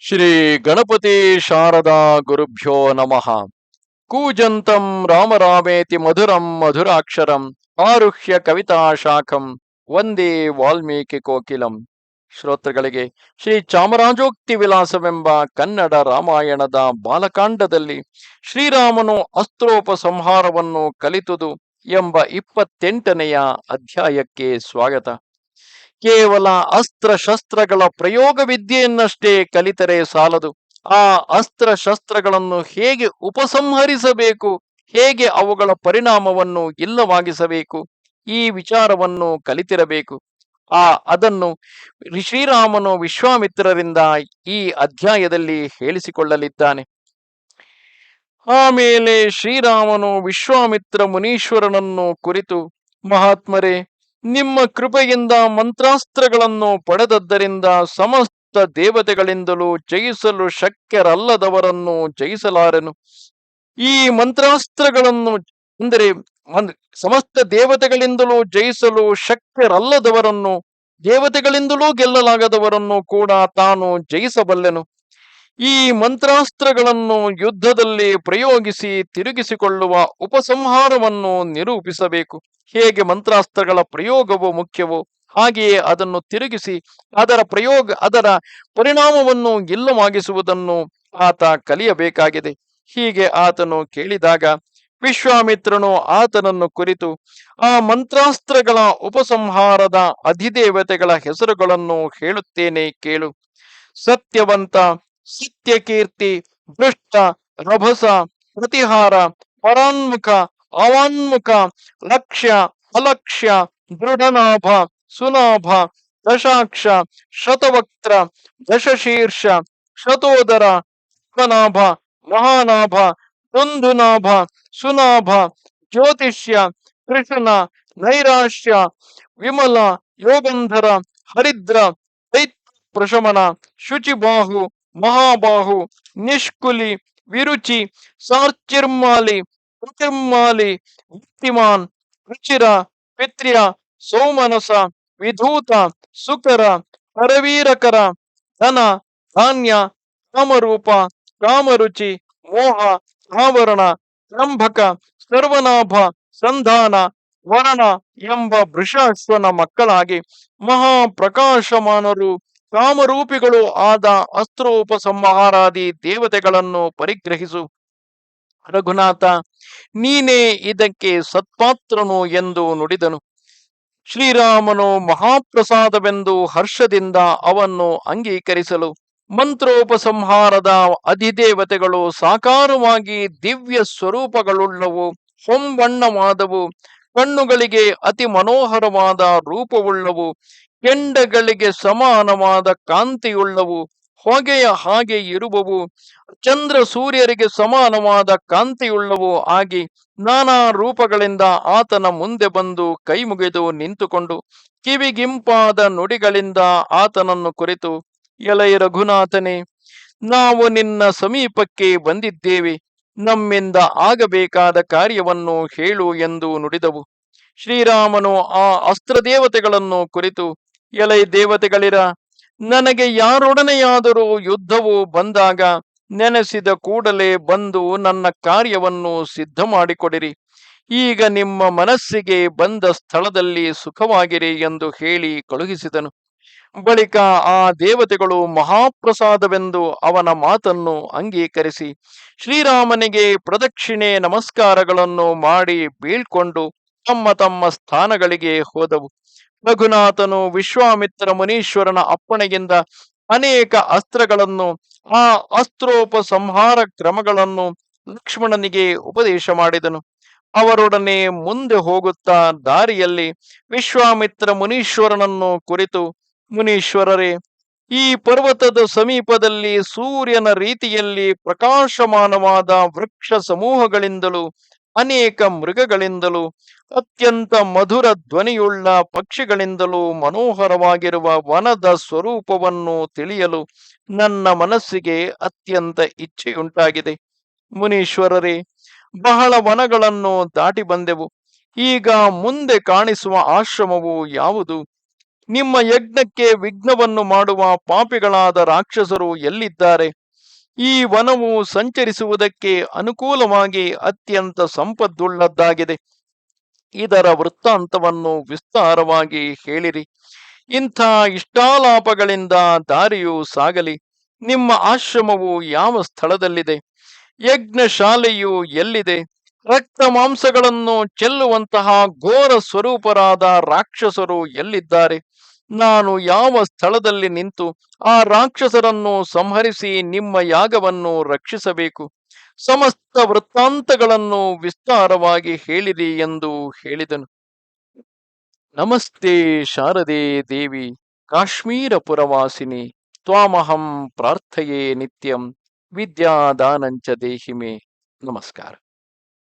ಶ್ರೀ ಗಣಪತಿ ಶಾರದಾ ಗುರುಭ್ಯೋ ನಮಃ. ಕೂಜಂತಂ ರಾಮರಾಮೇತಿ ಮಧುರಂ ಮಧುರಾಕ್ಷರಂ ಆರುಹ್ಯ ಕವಿತಾ ಶಾಖಂ ವಂದೇ ವಾಲ್ಮೀಕಿ ಕೋಕಿಲಂ. ಶ್ರೋತೃಗಳಿಗೆ ಶ್ರೀ ಚಾಮರಾಜೋಕ್ತಿ ವಿಲಾಸವೆಂಬ ಕನ್ನಡ ರಾಮಾಯಣದ ಬಾಲಕಾಂಡದಲ್ಲಿ ಶ್ರೀರಾಮನು ಅಸ್ತ್ರೋಪಸಂಹಾರವನ್ನು ಕಲಿತುದು ಎಂಬ ಇಪ್ಪತ್ತೆಂಟನೆಯ ಅಧ್ಯಾಯಕ್ಕೆ ಸ್ವಾಗತ. ಕೇವಲ ಅಸ್ತ್ರ ಶಸ್ತ್ರಗಳ ಪ್ರಯೋಗ ವಿದ್ಯೆಯನ್ನಷ್ಟೇ ಕಲಿತರೆ ಸಾಲದು. ಆ ಅಸ್ತ್ರ ಶಸ್ತ್ರಗಳನ್ನು ಹೇಗೆ ಉಪಸಂಹರಿಸಬೇಕು, ಹೇಗೆ ಅವುಗಳ ಪರಿಣಾಮವನ್ನು ಇಲ್ಲವಾಗಿಸಬೇಕು, ಈ ವಿಚಾರವನ್ನು ಕಲಿತಿರಬೇಕು. ಆ ಅದನ್ನು ಶ್ರೀರಾಮನು ವಿಶ್ವಾಮಿತ್ರರಿಂದ ಈ ಅಧ್ಯಾಯದಲ್ಲಿ ಹೇಳಿಸಿಕೊಳ್ಳಲಿದ್ದಾನೆ. ಆಮೇಲೆ ಶ್ರೀರಾಮನು ವಿಶ್ವಾಮಿತ್ರ ಮುನೀಶ್ವರನನ್ನು ಕುರಿತು, ಮಹಾತ್ಮರೇ ನಿಮ್ಮ ಕೃಪೆಯಿಂದ ಮಂತ್ರಾಸ್ತ್ರಗಳನ್ನು ಪಡೆದದ್ದರಿಂದ ಸಮಸ್ತ ದೇವತೆಗಳಿಂದಲೂ ಜಯಿಸಲು ಶಕ್ಯರಲ್ಲದವರನ್ನು ಜಯಿಸಲಾರೆನು. ಈ ಮಂತ್ರಾಸ್ತ್ರಗಳನ್ನು ಅಂದರೆ ಸಮಸ್ತ ದೇವತೆಗಳಿಂದಲೂ ಜಯಿಸಲು ಶಕ್ಯರಲ್ಲದವರನ್ನು, ದೇವತೆಗಳಿಂದಲೂ ಗೆಲ್ಲಲಾಗದವರನ್ನು ಕೂಡ ತಾನು ಜಯಿಸಬಲ್ಲೆನು. ಈ ಮಂತ್ರಾಸ್ತ್ರಗಳನ್ನು ಯುದ್ಧದಲ್ಲಿ ಪ್ರಯೋಗಿಸಿ ತಿರುಗಿಸಿಕೊಳ್ಳುವ ಉಪಸಂಹಾರವನ್ನು ನಿರೂಪಿಸಬೇಕು. ಹೇಗೆ ಮಂತ್ರಾಸ್ತ್ರಗಳ ಪ್ರಯೋಗವು ಮುಖ್ಯವೋ ಹಾಗೆಯೇ ಅದನ್ನು ತಿರುಗಿಸಿ ಅದರ ಪ್ರಯೋಗ, ಅದರ ಪರಿಣಾಮವನ್ನು ಇಲ್ಲವಾಗಿಸುವುದನ್ನು ಆತ ಕಲಿಯಬೇಕಾಗಿದೆ. ಹೀಗೆ ಆತನು ಕೇಳಿದಾಗ ವಿಶ್ವಾಮಿತ್ರನು ಆತನನ್ನು ಕುರಿತು, ಆ ಮಂತ್ರಾಸ್ತ್ರಗಳ ಉಪಸಂಹಾರದ ಅಧಿದೇವತೆಗಳ ಹೆಸರುಗಳನ್ನು ಹೇಳುತ್ತೇನೆ ಕೇಳು. ಸತ್ಯವಂತ ಸತ್ಯಕೀರ್ತಿ ದೃಷ್ಟ ರಭಸ, ಪ್ರತಿಹಾರ, ಪರಾನ್ಮುಖ, ಅವಾನ್ಮುಖ, ಲಕ್ಷ್ಯ, ಅಲಕ್ಷ್ಯ, ದೃಢನಾಭ, ಸುನಾಭ, ದಶಾಕ್ಷ, ಶತವಕ್ತ್ರ, ದಶಶೀರ್ಷ, ಶತೋದರ ಪದ್ಮನಾಭ ಮಹಾನಾಭ ದುಂದುನಾಭ ಸುನಾಭ, ಜ್ಯೋತಿಷ್ಯ, ಕೃಷ್ಣ, ನೈರಾಶ್ಯ, ವಿಮಲ, ಯೋಗಂಧರ, ಹರಿದ್ರ, ದೈತ್ಯ, ಪ್ರಶಮನ, ಶುಚಿಬಾಹು ಮಹಾಬಾಹು, ನಿಷ್ಕುಲಿ, ವಿರುಚಿ ಸಾರ್ಚಿರ್ಮಾಲಿ ಪ್ರತಿರ್ಮಾಲಿ ಭಕ್ತಿಮಾನ್ ರುಚಿರ, ಪಿತ್ರಿಯ, ಸೋಮನಸ, ವಿಧೂತ, ಸುಕರ, ಪರವೀರಕರ, ಧನ, ಧಾನ್ಯ, ಕಾಮರೂಪ, ಕಾಮರುಚಿ, ಮೋಹ, ಆವರಣ ಸಂಭಕ ಸರ್ವನಾಭ, ಸಂಧಾನ, ವರಣ ಎಂಬ ವೃಷಾಶ್ವನ ಮಕ್ಕಳಾಗಿ ಮಹಾಪ್ರಕಾಶಮಾನರು ಕಾಮರೂಪಿಗಳು ಆದ ಅಸ್ತ್ರೋಪಸಂಹಾರಾದಿ ದೇವತೆಗಳನ್ನು ಪರಿಗ್ರಹಿಸು. ರಘುನಾಥ, ನೀನೇ ಇದಕ್ಕೆ ಸತ್ಪಾತ್ರನು ಎಂದು ನುಡಿದನು. ಶ್ರೀರಾಮನು ಮಹಾಪ್ರಸಾದವೆಂದು ಹರ್ಷದಿಂದ ಅವನ್ನು ಅಂಗೀಕರಿಸಲು ಮಂತ್ರೋಪಸಂಹಾರದ ಅಧಿದೇವತೆಗಳು ಸಾಕಾರವಾಗಿ ದಿವ್ಯ ಸ್ವರೂಪಗಳುಳ್ಳವು, ಹೊಂಬಣ್ಣವಾದವು, ಕಣ್ಣುಗಳಿಗೆ ಅತಿ ಮನೋಹರವಾದ ರೂಪವುಳ್ಳವು ಕೆಂಡಗಳಿಗೆ ಸಮಾನವಾದ ಕಾಂತಿಯುಳ್ಳವು, ಹೊಗೆಯ ಹಾಗೆ ಇರುವವು, ಚಂದ್ರ ಸೂರ್ಯರಿಗೆ ಸಮಾನವಾದ ಕಾಂತಿಯುಳ್ಳವು ಆಗಿ ನಾನಾ ರೂಪಗಳಿಂದ ಆತನ ಮುಂದೆ ಬಂದು ಕೈ ಮುಗಿದು ನಿಂತುಕೊಂಡು ಕಿವಿಗಿಂಪಾದ ನುಡಿಗಳಿಂದ ಆತನನ್ನು ಕುರಿತು, ಎಲೈ ರಘುನಾಥನೇ, ನಾವು ನಿನ್ನ ಸಮೀಪಕ್ಕೆ ಬಂದಿದ್ದೇವೆ, ನಮ್ಮಿಂದ ಆಗಬೇಕಾದ ಕಾರ್ಯವನ್ನು ಹೇಳು ಎಂದು ನುಡಿದವು. ಶ್ರೀರಾಮನು ಆ ಅಸ್ತ್ರದೇವತೆಗಳನ್ನು ಕುರಿತು ಎಲೈ ದೇವತೆಗಳಿರ, ನನಗೆ ಯಾರೊಡನೆಯಾದರೂ ಯುದ್ಧವು ಬಂದಾಗ ನೆನೆಸಿದ ಕೂಡಲೇ ಬಂದು ನನ್ನ ಕಾರ್ಯವನ್ನು ಸಿದ್ಧ ಮಾಡಿಕೊಡಿರಿ ಈಗ ನಿಮ್ಮ ಮನಸ್ಸಿಗೆ ಬಂದ ಸ್ಥಳದಲ್ಲಿ ಸುಖವಾಗಿರಿ ಎಂದು ಹೇಳಿ ಕಳುಹಿಸಿದನು. ಬಳಿಕ ಆ ದೇವತೆಗಳು ಮಹಾಪ್ರಸಾದವೆಂದು ಅವನ ಮಾತನ್ನು ಅಂಗೀಕರಿಸಿ ಶ್ರೀರಾಮನಿಗೆ ಪ್ರದಕ್ಷಿಣೆ ನಮಸ್ಕಾರಗಳನ್ನು ಮಾಡಿ ಬೀಳ್ಕೊಂಡು ತಮ್ಮ ತಮ್ಮ ಸ್ಥಾನಗಳಿಗೆ ಹೋದವು. ರಘುನಾಥನು ವಿಶ್ವಾಮಿತ್ರ ಮುನೀಶ್ವರನ ಅಪ್ಪಣೆಯಿಂದ ಅನೇಕ ಅಸ್ತ್ರಗಳನ್ನು, ಆ ಅಸ್ತ್ರೋಪಸಂಹಾರ ಕ್ರಮಗಳನ್ನು ಲಕ್ಷ್ಮಣನಿಗೆ ಉಪದೇಶ ಮಾಡಿದನು. ಅವರೊಡನೆ ಮುಂದೆ ಹೋಗುತ್ತಾ ದಾರಿಯಲ್ಲಿ ವಿಶ್ವಾಮಿತ್ರ ಮುನೀಶ್ವರನನ್ನು ಕುರಿತು, ಮುನೀಶ್ವರರೇ, ಈ ಪರ್ವತದ ಸಮೀಪದಲ್ಲಿ ಸೂರ್ಯನ ರೀತಿಯಲ್ಲಿ ಪ್ರಕಾಶಮಾನವಾದ ವೃಕ್ಷ ಸಮೂಹಗಳಿಂದಲೂ ಅನೇಕ ಮೃಗಗಳಿಂದಲೂ, ಅತ್ಯಂತ ಮಧುರ ಧ್ವನಿಯುಳ್ಳ ಪಕ್ಷಿಗಳಿಂದಲೂ ಮನೋಹರವಾಗಿರುವ ವನದ ಸ್ವರೂಪವನ್ನು ತಿಳಿಯಲು ನನ್ನ ಮನಸ್ಸಿಗೆ ಅತ್ಯಂತ ಇಚ್ಛೆಯುಂಟಾಗಿದೆ. ಮುನೀಶ್ವರರೇ, ಬಹಳ ವನಗಳನ್ನು ದಾಟಿ ಬಂದೆವು. ಈಗ ಮುಂದೆ ಕಾಣಿಸುವ ಆಶ್ರಮವು ಯಾವುದು? ನಿಮ್ಮ ಯಜ್ಞಕ್ಕೆ ವಿಘ್ನವನ್ನು ಮಾಡುವ ಪಾಪಿಗಳಾದ ರಾಕ್ಷಸರು ಎಲ್ಲಿದ್ದಾರೆ? ಈ ವನವು ಸಂಚರಿಸುವುದಕ್ಕೆ ಅನುಕೂಲವಾಗಿ ಅತ್ಯಂತ ಸಂಪದ್ದುಳ್ಳದ್ದಾಗಿದೆ. ಇದರ ವೃತ್ತಾಂತವನ್ನು ವಿಸ್ತಾರವಾಗಿ ಹೇಳಿರಿ. ಇಂಥ ಇಷ್ಟಾಲಾಪಗಳಿಂದ ದಾರಿಯು ಸಾಗಲಿ. ನಿಮ್ಮ ಆಶ್ರಮವು ಯಾವ ಸ್ಥಳದಲ್ಲಿದೆ? ಯಜ್ಞಶಾಲೆಯು ಎಲ್ಲಿದೆ? ರಕ್ತ ಮಾಂಸಗಳನ್ನು ಚೆಲ್ಲುವಂತಹ ಘೋರ ಸ್ವರೂಪರಾದ ರಾಕ್ಷಸರು ಎಲ್ಲಿದ್ದಾರೆ? ನಾನು ಯಾವ ಸ್ಥಳದಲ್ಲಿ ನಿಂತು ಆ ರಾಕ್ಷಸರನ್ನು ಸಂಹರಿಸಿ ನಿಮ್ಮ ಯಾಗವನ್ನು ರಕ್ಷಿಸಬೇಕು? ಸಮಸ್ತ ವೃತ್ತಾಂತಗಳನ್ನು ವಿಸ್ತಾರವಾಗಿ ಹೇಳಿರಿ ಎಂದು ಹೇಳಿದನು. ನಮಸ್ತೆ ಶಾರದೆ ದೇವಿ, ಕಾಶ್ಮೀರ ಪುರವಾಸಿನಿ, ತ್ವಾಮಹಂ ಪ್ರಾರ್ಥೆಯೇ ನಿತ್ಯಂ, ವಿದ್ಯಾದಾನಂಚ ದೇಹಿಮೆ. ನಮಸ್ಕಾರ.